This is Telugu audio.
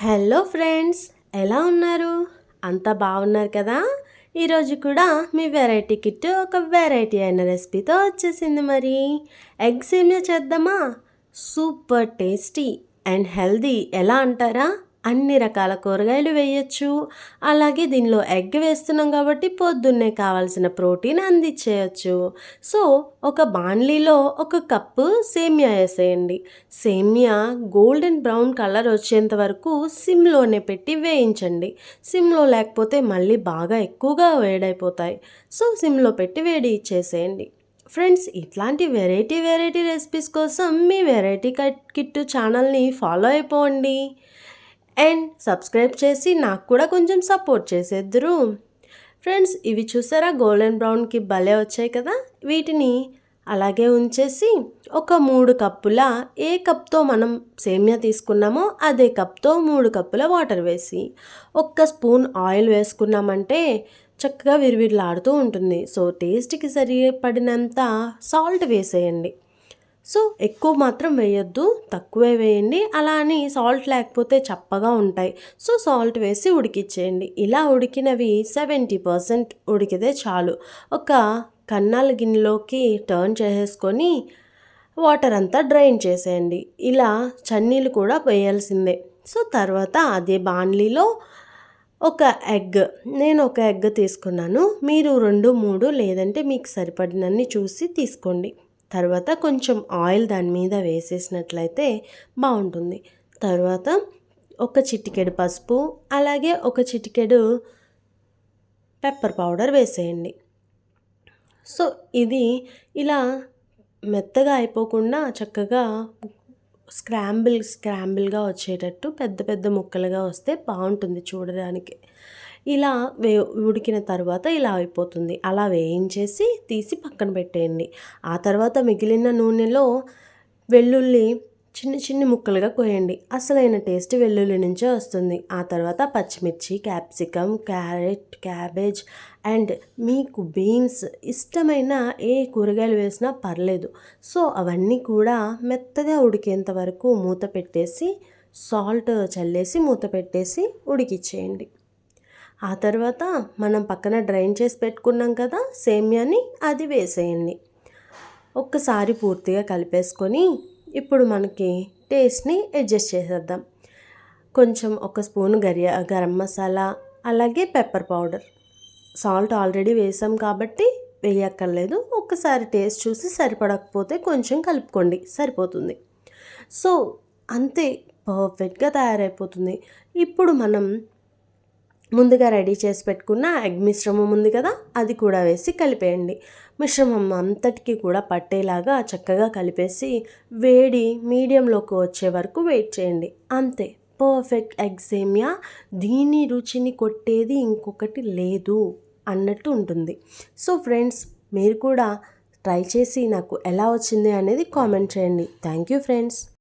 హలో ఫ్రెండ్స్ ఎలా ఉన్నారు? అంతా బాగున్నారు కదా? ఈరోజు కూడా మీ వెరైటీ కిట్ ఒక వెరైటీ అయిన రెసిపీతో వచ్చేసింది మరి. ఎగ్ సేమియా చేద్దామా? సూపర్ టేస్టీ అండ్ హెల్దీ ఎలా అంటారా? అన్ని రకాల కూరగాయలు వేయచ్చు. అలాగే దీనిలో ఎగ్ వేస్తున్నాం కాబట్టి పొద్దున్నే కావాల్సిన ప్రోటీన్ అందించేయచ్చు. సో ఒక బాణలీలో ఒక కప్పు సేమియా వేసేయండి. సేమియా గోల్డెన్ బ్రౌన్ కలర్ వచ్చేంత వరకు సిమ్లోనే పెట్టి వేయించండి. సిమ్లో లేకపోతే మళ్ళీ బాగా ఎక్కువగా వేడైపోతాయి. సో సిమ్లో పెట్టి వేడి ఇచ్చేసేయండి ఫ్రెండ్స్ ఇట్లాంటి వెరైటీ వెరైటీ రెసిపీస్ కోసం మీ వెరైటీ కట్ కిట్టు ఛానల్ని ఫాలో అయిపోండి. అండ్ సబ్స్క్రైబ్ చేసి నాకు కూడా కొంచెం సపోర్ట్ చేసేద్దరు. ఫ్రెండ్స్ ఇవి చూసారా? గోల్డెన్ బ్రౌన్కి భలే వచ్చాయి కదా? వీటిని అలాగే ఉంచేసి ఒక మూడు కప్పుల ఏ కప్తో మనం సేమియా తీసుకున్నామో అదే కప్తో మూడు కప్పుల వాటర్ వేసి ఒక్క స్పూన్ ఆయిల్ వేసుకున్నామంటే చక్కగా విరివిరిలాడుతూ ఉంటుంది. సో టేస్ట్కి సరిపడినంత సాల్ట్ వేసేయండి. సో ఎక్కువ మాత్రం వేయొద్దు తక్కువే వేయండి. అలా అని సాల్ట్ లేకపోతే చప్పగా ఉంటాయి. సో సాల్ట్ వేసి ఉడికిచ్చేయండి. ఇలా ఉడికినవి సెవెంటీ పర్సెంట్ ఉడికితే చాలు. ఒక కన్నాల గిన్నెలోకి టర్న్ చేసేసుకొని వాటర్ అంతా డ్రైన్ చేసేయండి. ఇలా చన్నీళ్ళు కూడా వేయాల్సిందే. సో తర్వాత అదే బాణలీలో ఒక ఎగ్ నేను ఒక ఎగ్ తీసుకున్నాను. మీరు రెండు మూడు లేదంటే మీకు సరిపడినన్ని చూసి తీసుకోండి. తర్వాత కొంచెం ఆయిల్ దాని మీద వేసేసినట్లయితే బాగుంటుంది. తర్వాత ఒక చిటికెడు పసుపు అలాగే ఒక చిటికెడు పెప్పర్ పౌడర్ వేసేయండి. సో ఇది ఇలా మెత్తగా అయిపోకుండా చక్కగా స్క్రాంబుల్ స్క్రాంబుల్గా వచ్చేటట్టు పెద్ద పెద్ద ముక్కలుగా వస్తే బాగుంటుంది చూడడానికి. ఇలా వే ఉడికిన తర్వాత ఇలా అయిపోతుంది. అలా వేయించేసి తీసి పక్కన పెట్టేయండి. ఆ తర్వాత మిగిలిన నూనెలో వెల్లుల్లి చిన్న చిన్న ముక్కలుగా కోయండి. అసలైన టేస్ట్ వెల్లుల్లి నుంచే వస్తుంది. ఆ తర్వాత పచ్చిమిర్చి క్యాప్సికమ్ క్యారెట్ క్యాబేజ్ అండ్ మీకు బీన్స్ ఇష్టమైన ఏ కూరగాయలు వేసినా పర్లేదు. సో అవన్నీ కూడా మెత్తగా ఉడికేంత వరకు మూత పెట్టేసి సాల్ట్ చల్లేసి మూత పెట్టేసి ఉడికిచ్చేయండి. ఆ తర్వాత మనం పక్కన డ్రైన్ చేసి పెట్టుకున్నాం కదా సేమ్యాని అది వేసేయండి. ఒక్కసారి పూర్తిగా కలిపేసుకొని ఇప్పుడు మనకి టేస్ట్ని అడ్జస్ట్ చేసేద్దాం. కొంచెం ఒక స్పూన్ గరియా గరం మసాలా అలాగే పెప్పర్ పౌడర్. సాల్ట్ ఆల్రెడీ వేసాం కాబట్టి వేయక్కర్లేదు. ఒక్కసారి టేస్ట్ చూసి సరిపడకపోతే కొంచెం కలుపుకోండి సరిపోతుంది. సో అంతే పర్ఫెక్ట్గా తయారైపోతుంది. ఇప్పుడు మనం ముందుగా రెడీ చేసి పెట్టుకున్న ఎగ్ మిశ్రమం ఉంది కదా అది కూడా వేసి కలిపేయండి. మిశ్రమం అంతటికి కూడా పట్టేలాగా చక్కగా కలిపేసి వేడి మీడియంలోకి వచ్చే వరకు వెయిట్ చేయండి. అంతే పర్ఫెక్ట్ ఎగ్జేమియా దీని రుచిని కొట్టేది ఇంకొకటి లేదు అన్నట్టు ఉంటుంది. సో ఫ్రెండ్స్ మీరు కూడా ట్రై చేసి నాకు ఎలా వచ్చింది అనేది కామెంట్ చేయండి. Thank you friends.